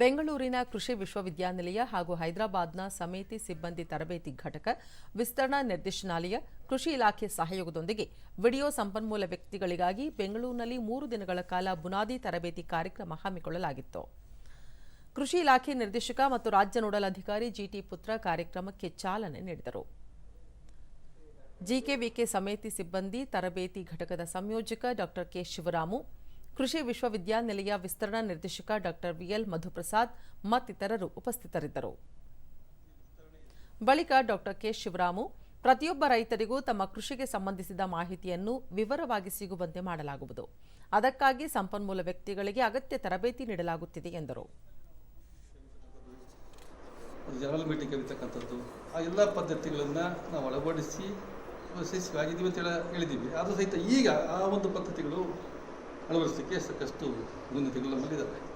ಬೆಂಗಳೂರಿನ ಕೃಷಿ ವಿಶ್ವವಿದ್ಯಾನಿಲಯ ಹಾಗೂ ಹೈದರಾಬಾದ್ನ ಸಮಿತಿ ಸಿಬ್ಬಂದಿ ತರಬೇತಿ ಘಟಕ ವಿಸ್ತರಣಾ ನಿರ್ದೇಶನಾಲಯ ಕೃಷಿ ಇಲಾಖೆ ಸಹಯೋಗದೊಂದಿಗೆ ವಿಡಿಯೋ ಸಂಪನ್ಮೂಲ ವ್ಯಕ್ತಿಗಳಿಗಾಗಿ ಬೆಂಗಳೂರಿನಲ್ಲಿ ಮೂರು ದಿನಗಳ ಕಾಲ ಬುನಾದಿ ತರಬೇತಿ ಕಾರ್ಯಕ್ರಮ ಹಮ್ಮಿಕೊಳ್ಳಲಾಗಿತ್ತು. ಕೃಷಿ ಇಲಾಖೆ ನಿರ್ದೇಶಕ ಮತ್ತು ರಾಜ್ಯ ನೋಡಲ್ ಅಧಿಕಾರಿ ಜಿಟಿ ಪುತ್ರ ಕಾರ್ಯಕ್ರಮಕ್ಕೆ ಚಾಲನೆ ನೀಡಿದರು. ಜಿಕೆವಿಕೆ ಸಮಿತಿ ಸಿಬ್ಬಂದಿ ತರಬೇತಿ ಘಟಕದ ಸಂಯೋಜಕ ಡಾಕ್ಟರ್ ಕೆ ಶಿವರಾಮು ಕೃಷಿ ವಿಶ್ವವಿದ್ಯಾನಿಲಯ ವಿಸ್ತರಣಾ ನಿರ್ದೇಶಕ ಡಾಕ್ಟರ್ ವಿಎಲ್ ಮಧುಪ್ರಸಾದ್ ಮತ್ತಿತರರು ಉಪಸ್ಥಿತರಿದ್ದರು. ಬಳಿಕ ಡಾಕ್ಟರ್ ಕೆ. ಶಿವರಾಮು, ಪ್ರತಿಯೊಬ್ಬ ರೈತರಿಗೂ ತಮ್ಮ ಕೃಷಿಗೆ ಸಂಬಂಧಿಸಿದ ಮಾಹಿತಿಯನ್ನು ವಿವರವಾಗಿ ಸಿಗುವಂತೆ ಮಾಡಲಾಗುವುದು. ಅದಕ್ಕಾಗಿ ಸಂಪನ್ಮೂಲ ವ್ಯಕ್ತಿಗಳಿಗೆ ಅಗತ್ಯ ತರಬೇತಿ ನೀಡಲಾಗುತ್ತಿದೆ ಎಂದರು. ಜನರಲ್ ಮೀಟಿಂಗ್ ಆ ಎಲ್ಲ ಪದ್ಧತಿಗಳನ್ನು ನಾವು ಅಳವಡಿಸಿ ಯಶಸ್ವಿಯಾಗಿದ್ದೀವಿ ಅಂತ ಹೇಳ ಹೇಳಿದ್ದೀವಿ. ಆದರೂ ಸಹಿತ ಈಗ ಆ ಒಂದು ಪದ್ಧತಿಗಳು ಅಳವಡಿಸಲಿಕ್ಕೆ ಸಾಕಷ್ಟು ನ್ಯೂನತೆಗಳು ತಿಂಗಳು ನಮ್ಮಲ್ಲಿದ್ದಾವೆ